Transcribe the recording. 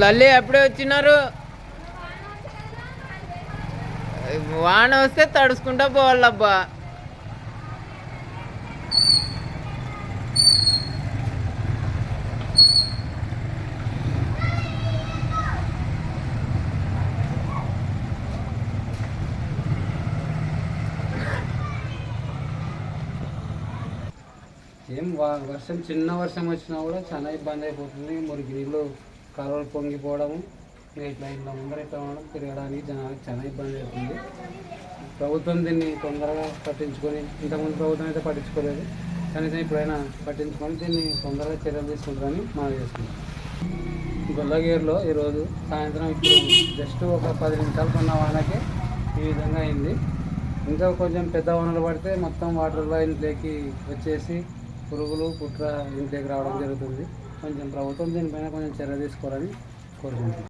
లల్లి ఎప్పుడే వచ్చినారు? వాన వస్తే తడుచుకుంటా పోవాలబ్బా. ఏం వా- వర్షం చిన్న వర్షం వచ్చినా కూడా చాలా ఇబ్బంది అయిపోతుంది. మురికి నీళ్ళు కాలువలు పొంగిపోవడము ఇంకా ఇట్లా ఇట్లా ముందర ఇట్లా ఉండడం తిరగడానికి జనాలకు చాలా ఇబ్బంది అవుతుంది. ప్రభుత్వం దీన్ని తొందరగా పట్టించుకొని ఇంతకుముందు ప్రభుత్వం అయితే పట్టించుకోలేదు. కనీసం ఇప్పుడైనా పట్టించుకొని దీన్ని తొందరగా చర్యలు తీసుకుంటారని మనం చేస్తున్నాం. గొల్లగేరులో ఈరోజు సాయంత్రం ఇప్పుడు జస్ట్ ఒక పది నిమిషాలు కొన్న వానకే ఈ విధంగా అయింది. ఇంకా కొంచెం పెద్ద వానలు పడితే మొత్తం వాటర్ ఇంట్లోకి వచ్చేసి పురుగులు పుట్ర ఇంట్లోకి రావడం జరుగుతుంది. కొంచెం ప్రభుత్వం దీనిపైన కొంచెం చర్య తీసుకోవాలని కోరుకుంటున్నాను